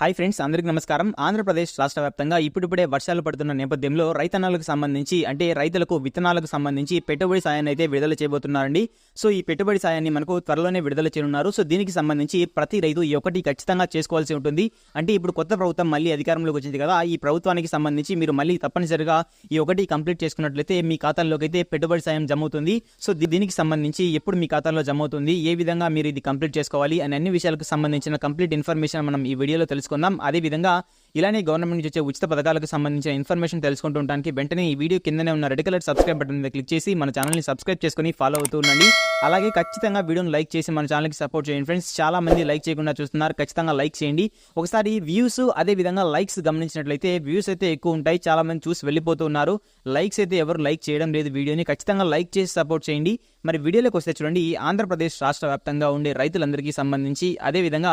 Hi friends అందరికీ నమస్కారం. ఆంధ్రప్రదేశ్ రాష్ట్ర వ్యాప్తంగా ఇప్పుడిప్పుడే వర్షాలు పడుతున్న నేపథ్యంలో రైతన్నలకు సంబంధించి అంటే రైతులకు విత్తనాలకు సంబంధించి పెట్టుబడి సాయాన్ని అయితే విడుదల చేయబోతున్నారండి. సో ఈ పెట్టుబడి సాయాన్ని మనకు త్వరలోనే విడుదల చేయనున్నారు. సో దీనికి సంబంధించి ప్రతి రైతు ఈ ఒకటి ఖచ్చితంగా చేసుకోవాల్సి ఉంటుంది. అంటే ఇప్పుడు కొత్త ప్రభుత్వం మళ్ళీ అధికారంలోకి వచ్చింది కదా ఈ ప్రభుత్వానికి సంబంధించి మీరు మళ్ళీ తప్పనిసరిగా ఈ ఒకటి కంప్లీట్ చేసుకున్నట్లయితే మీ ఖాతాల్లోకి అయితే పెట్టుబడి సాయం జమ అవుతుంది సో దీ- దీనికి సంబంధించి ఎప్పుడు మీ ఖాతాలో జమ అవుతుంది ఏ విధంగా మీరు ఇది కంప్లీట్ చేసుకోవాలి అని అన్ని విషయాలకు సంబంధించిన కంప్లీట్ ఇన్ఫర్మేషన్ మనం ఈ వీడియోలో తెలుసుకుందాం అదేవిధంగా ఇలానే గవర్నమెంట్ నుంచి వచ్చే ఉచిత పథకాలకు సంబంధించిన ఇన్ఫర్మేషన్ తెలుసుకుంటుంటానికి వెంటనే ఈ వీడియో కిందనే ఉన్న రెడ్ కలర్ సబ్స్క్రైబ్ బటన్ మీద క్లిక్ చేసి మన ఛానల్ని సబ్స్క్రైబ్ చేసుకుని ఫాలో అవుతూ ఉండండి. అలాగే ఖచ్చితంగా వీడియోని లైక్ చేసి మన ఛానల్కి సపోర్ట్ చేయండి ఫ్రెండ్స్. చాలా మంది లైక్ చేయకుండా చూస్తున్నారు. ఖచ్చితంగా లైక్ చేయండి. ఒకసారి వ్యూస్ అదే విధంగా లైక్స్ గమనించినట్లయితే వ్యూస్ అయితే ఎక్కువ ఉంటాయి. చాలా మంది చూసి వెళ్ళిపోతూ ఉన్నారు. లైక్స్ అయితే ఎవరు లైక్ చేయడం లేదు వీడియోని. ఖచ్చితంగా లైక్ చేసి సపోర్ట్ చేయండి. మరి వీడియోలోకి వస్తే చూడండి. ఆంధ్రప్రదేశ్ రాష్ట్ర వ్యాప్తంగా ఉండే రైతులందరికీ సంబంధించి అదేవిధంగా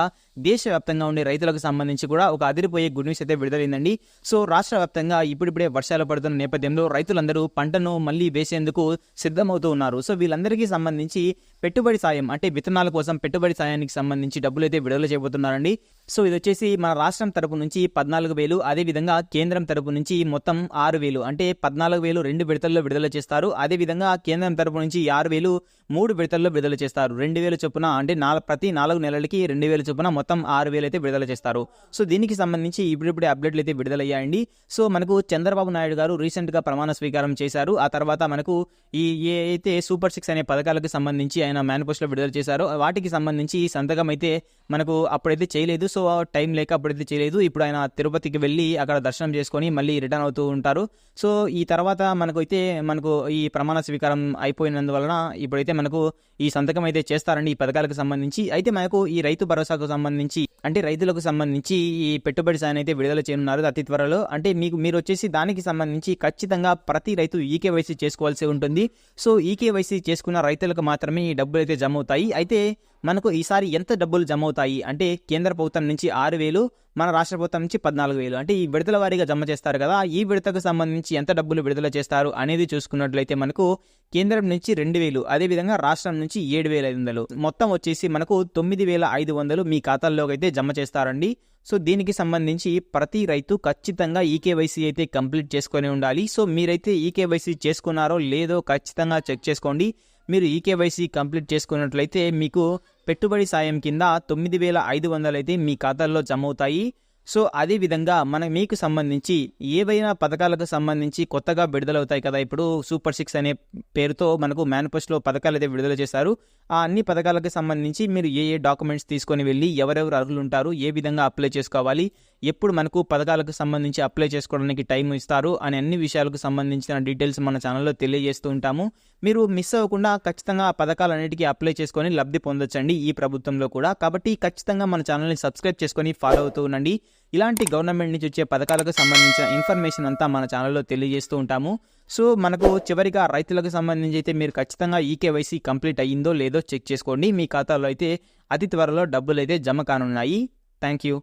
దేశవ్యాప్తంగా ఉండే రైతులకు సంబంధించి కూడా ఒక అదిరిపోయే గుడ్ న్యూస్ అయితే విడుదలైందండి. సో రాష్ట్ర వ్యాప్తంగా ఇప్పుడిప్పుడే వర్షాలు పడుతున్న నేపథ్యంలో రైతులందరూ పంటను మళ్ళీ వేసేందుకు సిద్ధమవుతూ ఉన్నారు. సో వీళ్ళందరికీ సంబంధించి పెట్టుబడి సాయం అంటే విత్తనాల కోసం పెట్టుబడి సాయానికి సంబంధించి డబ్బులు అయితే విడుదల చేయబోతున్నారండి. సో ఇది వచ్చేసి మన రాష్ట్రం తరపు నుంచి పద్నాలుగు వేలు అదేవిధంగా కేంద్రం తరపు నుంచి మొత్తం ఆరు వేలు అంటే పద్నాలుగు వేలు రెండు విడతల్లో విడుదల చేస్తారు. అదేవిధంగా కేంద్రం తరపు నుంచి ఆరు వేలు మూడు విడతల్లో విడుదల చేస్తారు. రెండు వేల చొప్పున అంటే నాలుగు ప్రతి నాలుగు నెలలకి రెండు వేల చొప్పున మొత్తం ఆరు వేలు అయితే విడుదల చేస్తారు. సో దీనికి సంబంధించి ఇప్పుడిప్పుడే అప్డేట్లు అయితే విడుదలయ్యాయండి. సో మనకు చంద్రబాబు నాయుడు గారు రీసెంట్గా ప్రమాణ స్వీకారం చేశారు. ఆ తర్వాత మనకు ఈ ఏ అయితే సూపర్ సిక్స్ అనే పథకాలకు సంబంధించి ఆయన మేనిఫెస్టోలో విడుదల చేశారో వాటికి సంబంధించి ఈ సంతకం అయితే మనకు అప్పుడైతే చేయలేదు. సో టైం లేక అప్పుడైతే చేయలేదు. ఇప్పుడు ఆయన తిరుపతికి వెళ్ళి అక్కడ దర్శనం చేసుకొని మళ్ళీ రిటర్న్ అవుతూ ఉంటారు. సో ఈ తర్వాత మనకు అయితే మనకు ఈ ప్రమాణ స్వీకారం అయిపోయినందువలన ఇప్పుడైతే మనకు ఈ సంతకం అయితే చేస్తారండి ఈ పథకాలకు సంబంధించి. అయితే మనకు ఈ రైతు భరోసాకు సంబంధించి అంటే రైతులకు సంబంధించి ఈ పెట్టుబడి సాయం అయితే విడుదల చేయనున్నారు అతి త్వరలో అంటే మీకు మీరు వచ్చేసి దానికి సంబంధించి ఖచ్చితంగా ప్రతి రైతు ఈకేవైసీ చేసుకోవాల్సి ఉంటుంది. సో ఈకేవైసీ చేసుకున్న రైతులకు మాత్రమే ఈ డబ్బులు అయితే జమ అవుతాయి. అయితే మనకు ఈసారి ఎంత డబ్బులు జమ అవుతాయి అంటే కేంద్ర ప్రభుత్వం నుంచి ఆరు వేలు మన రాష్ట్ర ప్రభుత్వం నుంచి పద్నాలుగు వేలు. అంటే ఈ విడతల వారీగా జమ చేస్తారు కదా ఈ విడతకు సంబంధించి ఎంత డబ్బులు విడుదల చేస్తారు అనేది చూసుకున్నట్లయితే మనకు కేంద్రం నుంచి రెండు వేలు అదేవిధంగా రాష్ట్రం నుంచి ఏడు వేల ఐదు వందలు. మొత్తం వచ్చేసి మనకు తొమ్మిది వేల ఐదు వందలు మీ ఖాతాల్లోకి అయితే జమ చేస్తారండి. సో దీనికి సంబంధించి ప్రతి రైతు ఖచ్చితంగా ఈకేవైసీ అయితే కంప్లీట్ చేసుకొని ఉండాలి. సో మీరైతే ఈకేవైసీ చేసుకున్నారో లేదో ఖచ్చితంగా చెక్ చేసుకోండి. మీరు ఈకేవైసీ కంప్లీట్ చేసుకున్నట్లయితే మీకు పెట్టుబడి సాయం కింద తొమ్మిది వేల ఐదు వందలు అయితే మీ ఖాతాల్లో జమ అవుతాయి సో అదే విధంగా మన మీకు సంబంధించి ఏవైనా పథకాలకు సంబంధించి కొత్తగా విడుదలవుతాయి కదా ఇప్పుడు సూపర్ సిక్స్ అనే పేరుతో మనకు మేనిఫెస్టోలో పథకాలు అయితే విడుదల చేశారు. ఆ అన్ని పథకాలకు సంబంధించి మీరు ఏ ఏ డాక్యుమెంట్స్ తీసుకొని వెళ్ళి ఎవరెవరు అర్హులు ఉంటారు ఏ విధంగా అప్లై చేసుకోవాలి ఎప్పుడు మనకు పథకాలకు సంబంధించి అప్లై చేసుకోవడానికి టైం ఇస్తారు అనే అన్ని విషయాలకు సంబంధించిన డీటెయిల్స్ మన ఛానల్లో తెలియజేస్తూ ఉంటాము. మీరు మిస్ అవ్వకుండా ఖచ్చితంగా ఆ పథకాలన్నిటికీ అప్లై చేసుకొని లబ్ధి పొందొచ్చండి ఈ ప్రభుత్వంలో కూడా. కాబట్టి ఖచ్చితంగా మన ఛానల్ని సబ్స్క్రైబ్ చేసుకొని ఫాలో అవుతూ ఉండండి. ఇలాంటి గవర్నమెంట్ నుంచి వచ్చే పథకాలకు సంబంధించిన ఇన్ఫర్మేషన్ అంతా మన ఛానల్లో తెలియజేస్తూ ఉంటాము. సో మనకు చివరిగా రైతులకు సంబంధించి అయితే మీరు ఖచ్చితంగా ఈకేవైసీ కంప్లీట్ అయ్యిందో లేదో చెక్ చేసుకోండి. మీ ఖాతాలో అయితే అతి త్వరలో డబ్బులు అయితే జమ కానున్నాయి. Thank you.